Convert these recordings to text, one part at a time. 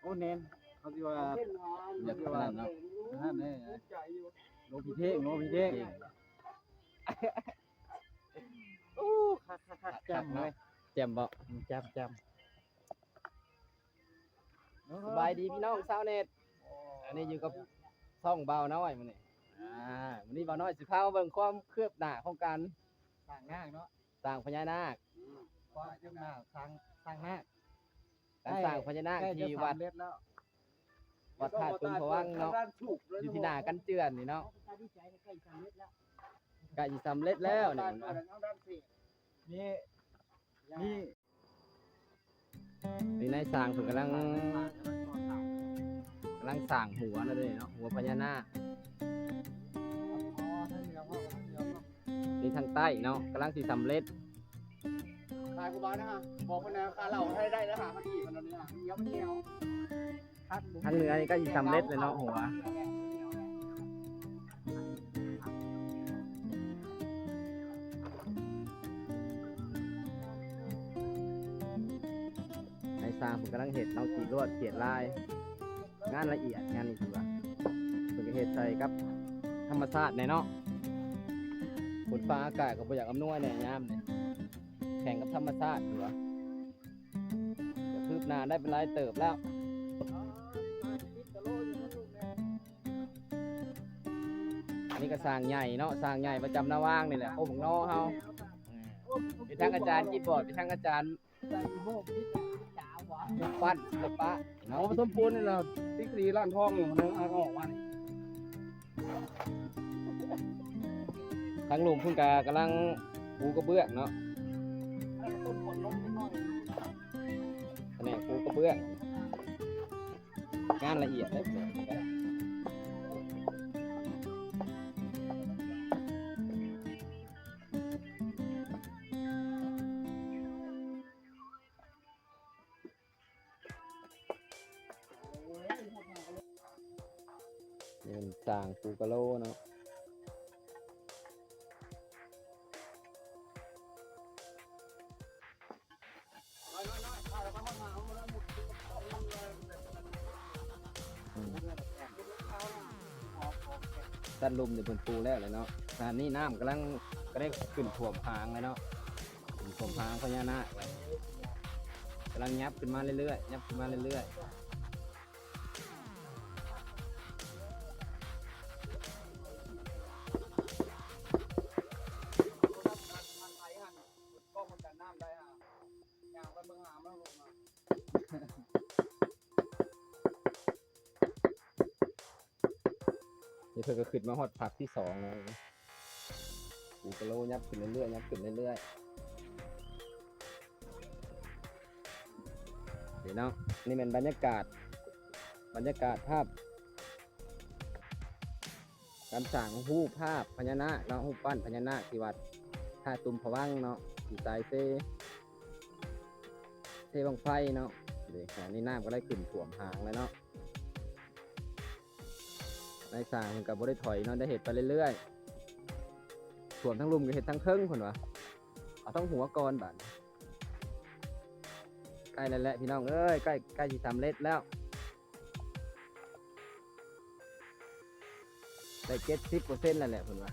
โอ้เน้นเขาสิว่าอยากขนาดเนาะนั่นแน่โลพิเทงโลพิเทงโอ้คักคักคักจำเลยแจ่มบ่จำจสบายดีพี่น้องชาวเน็ตอันนี้อยู่กับช่องเบาน้อยมื้อนี้อ่ามื้อนี้เบาน้อยสิพามาเบิ่งความคืบหน้าของการำสร้างง่ายเนาะสร้างพญานาคความคืบหน้าสร้างสร้างหน้า การสร้างพญานาคที่วัดเล็ดแล้ววัดธาตุตุงพวังเนาะอยู่ที่หน้ากันเจือนนี่เนาะใกล้สิสำเร็จแล้วนี่เห็นบ่นี่นี่นี่นายสร้างเพิ่นกำลังกำลังสร้างหัวนั่นเลยเนาะหัวพญานาคนี่ทางใต้เนาะกำลังสิสำเร็จ ขายกูบ้านนะฮะบอกคนนะคาเหล่าให้ได้แล้วหามันอีกมันนี้ฮะเหนียวมันเหนียวคัดทางเนือนี่ก็สิสำเร็จเลยเนาะหัวในสร้างผมกำลังเห็ดเนาะขีดลวดเขียนลาย งานละเอียดงานนี้ถือว่าผมก็เห็ดใส่กับธรรมชาติในเนาะฝนฟ้าอากาศก็บ่อยากอำนวยในยามเนี่ย แข่งกับธรรมชาติถือว่าจะคืบหน้าได้เป็นไรเติบแล้วอันนี้ก็สร้างใหญ่เนาะสร้างใหญ่ประจำหน้าว่างนี่แหละโอ้ผมนอเฮาเป็นทางอาจารย์กีบอร์ดเป็นทางอาจารย์ปั้นศิลปะเอาเนาะผสมปูนนี่เราติ๊กรีร้านทองอยู่มันเอาออกมานี่ทางลุงเพุ่งกากำลังปูกระเบื้องเนาะ เปื้องงานละเอียดเลยนี่เป็นสร้างปูกระโลเนาะ ดันลมเนี่ยเป็นปูแล้วเลยเนาะสถานี้น้ำกำลังก็ได้ขึ้นถ่วมพางเลยเนาะขึ้นถ่วมพางพญานาคกำลังยับขึ้นมาเรื่อยๆยับขึ้นมาเรื่อยๆ เพิ่นก็ขึ้นมาฮอดผักที่สองแล้วปูกระโลยับขึ้นเรื่อยๆยับขึ้นเรื่อยๆเดี๋ยวเนาะนี่เป็นบรรยากาศ บรรยากาศภาพการสั่งรูภาพพญานาคเนาะรูปปั้นพญานาคที่วัดท่าตุมพวังเนาะที่สายเซเซบังไฟเนาะเดี๋ยวนี้น้ำก็ได้ขึ้นถ่วมหางแล้วเนาะ ในสร้างมันกับ่ได้ถอยเนาะได้เห็ดไปเรื่อยๆถ่วมทั้งลุมก็เห็ดทั้งเทิงคนวะเอาต้องหัวก่อนบัดใกล้แล้วแหละพี่น้องเอ้ยใกล้ใกล้ที่สามเล็ดแล้วได้เจ็ดสิบเปอร์เซ็นต์แล้วแหละคนวะ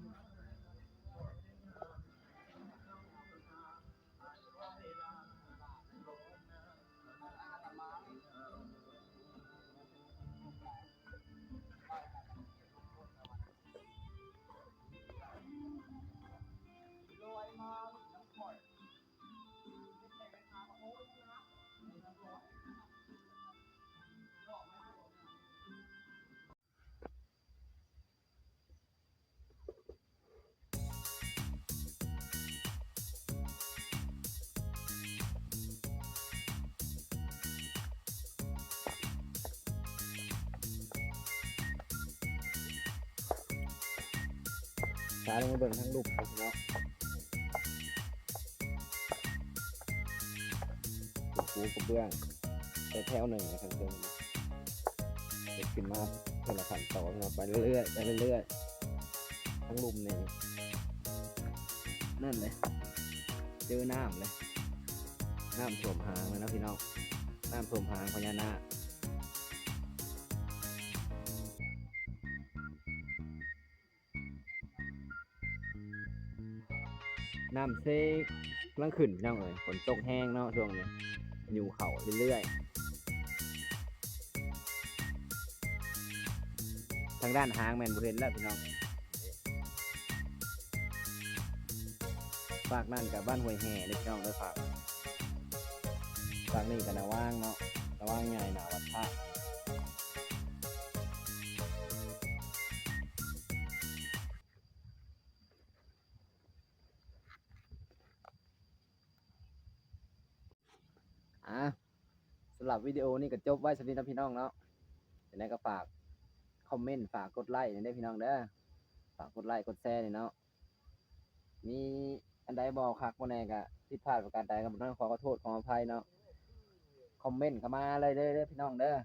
สาลงมาเบิ่งทั้งรูปพี่น้องปูกระเบื้องแต่แถวหนึ่งนะครับเพิ่งเด็ดขึ้นมาเพื่อละขันต่อเนาะไปเรื่อยๆไปเรื่อยๆทั้งลุมนี่นั่นเลยเจอน้ำเลยน้ำท่วมหางเลยนะพี่น้องน้ำท่วมหางพญานาค น้ำเซกกำลังขึ้นพี่น้องเอ้ยฝนตกแห้งเนาะช่วงนี้อยู่เขาเรื่อยๆ ทางด้านหางแมนบริเวณแล้วพี่น้องฝากนั่นกับบ้านห้วยแห่เล็กน้องด้วยฝากฝากนี่กับนาว่างเนาะนาว่างใหญ่หนาวัดพร อะสำหรับวิดีโอนี้ก็จบไว้สำหรับพี่น้องเนาะเดี๋ยวนี้ก็ฝากคอมเมนต์ฝากกดไลค์ได้พี่น้องเด้อฝากกดไลค์กดแชร์นี่เนาะมีอันใดบอกคักบ่แน่ก็ผิดพลาดประการใดก็บ่ต้องขอขอโทษขออภัยเนาะคอมเมนต์เข้ามาเลยเด้อเด้อพี่น้องเด้อ